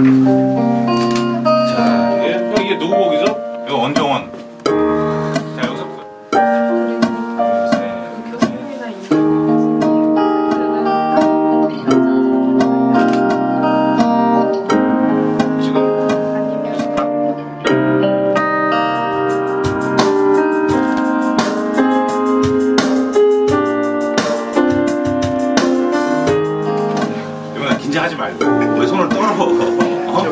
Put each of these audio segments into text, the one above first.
嗯。 긴장하지 말고 왜 손을 떨어? 어?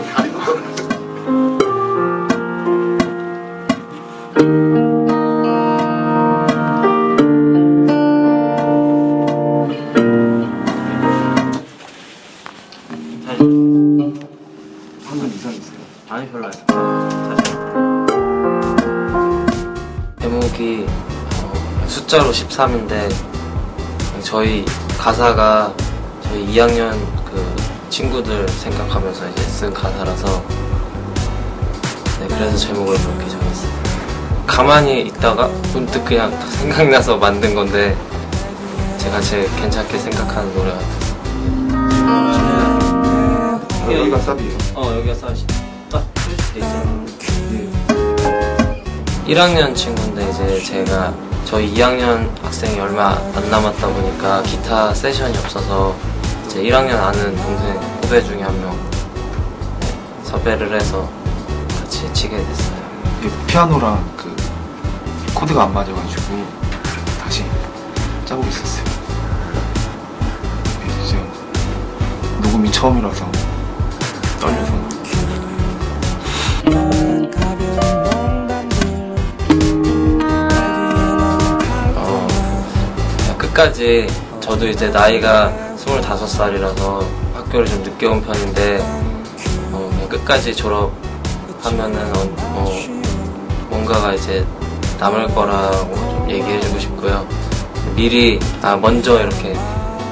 다리도 방금 이상 있어요. 아니 별로 안 제목이 어, 숫자로 13인데 저희 가사가 저희 2학년 그 친구들 생각하면서 이제 쓴 가사라서 네 그래서 제목을 그렇게 정했어요. 가만히 있다가 문득 그냥 딱 생각나서 만든 건데 제가 제일 괜찮게 생각하는 노래 같아서 아, 여기가 쌉이에요. 어 여기가 사실 딱풀 수도 있잖아 1학년 친구인데 이제 제가 저희 2학년 학생이 얼마 안 남았다 보니까 기타 세션이 없어서 이 제 1학년 아는 동생 후배 중에 한 명 섭외를 해서 같이 치게 됐어요. 피아노랑 그 코드가 안 맞아가지고 다시 짜고 있었어요. 지금 녹음이 처음이라서 떨려서 어, 끝까지 저도 이제 나이가 25살이라서 학교를 좀 늦게 온 편인데 어, 끝까지 졸업하면은 어, 어, 뭔가가 이제 남을 거라고 좀 얘기해주고 싶고요. 미리 아 먼저 이렇게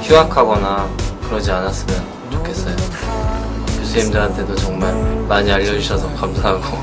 휴학하거나 그러지 않았으면 좋겠어요. 교수님들한테도 정말 많이 알려주셔서 감사하고